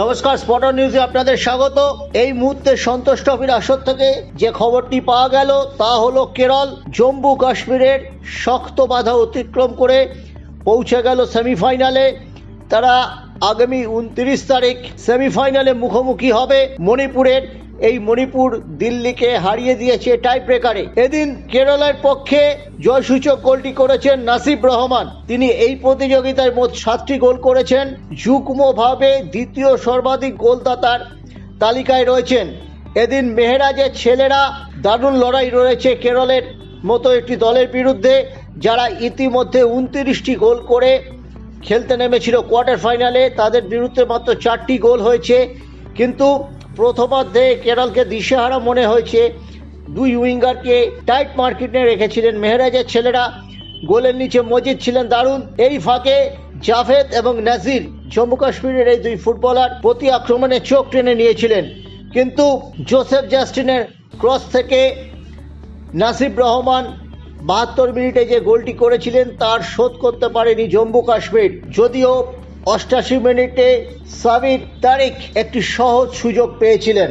নমস্কার স্পটার নিউজে আপনাদের স্বাগত। এই মুহূর্তে সন্তোষ ট্রফির আসর থেকে যে খবরটি পাওয়া গেল তা হলো কেরল, জম্মু কাশ্মীরের শক্ত বাধা অতিক্রম করে পৌঁছে গেল সেমিফাইনালে। তারা আগামী উনত্রিশ তারিখ সেমিফাইনালে মুখোমুখি হবে মণিপুরের এই মণিপুর দিল্লিকে হারিয়ে দিয়েছে টাই ব্রেকারে এদিন কেরলের পক্ষে জয়সূচক গোলটি করেছেন নাসিব রহমান। তিনি এই প্রতিযোগিতায় মোট সাতটি গোল করেছেন। যুগ্মভাবে দ্বিতীয় সর্বাধিক গোলদাতার তালিকায় রয়েছেন। এদিন মেহরাজের ছেলেরা দারুণ লড়াই রয়েছে কেরলের মতো একটি দলের বিরুদ্ধে, যারা ইতিমধ্যে উনত্রিশটি গোল করে খেলতে নেমেছিল কোয়ার্টার ফাইনালে। তাদের বিরুদ্ধে মাত্র চারটি গোল হয়েছে। কিন্তু প্রথমার্ধে কেরলকে দিশেহারা মনে হয়েছে। দুই উইঙ্গারকে টাইট মার্কেটে রেখেছিলেন মেহরাজের ছেলেরা। গোলের নিচে মজিদ ছিলেন দারুণ। এই ফাঁকে জাভেদ এবং নাজির জম্মু কাশ্মীরের এই দুই ফুটবলার প্রতি আক্রমণে চোখ টেনে নিয়েছিলেন। কিন্তু জোসেফ জাস্টিনের ক্রস থেকে নাসিব রহমান বাহাত্তর মিনিটে যে গোলটি করেছিলেন, তার শোধ করতে পারেনি জম্মু কাশ্মীর। যদিও অষ্টাশি মিনিটে সাবির তারিক একটি সহজ সুযোগ পেয়েছিলেন।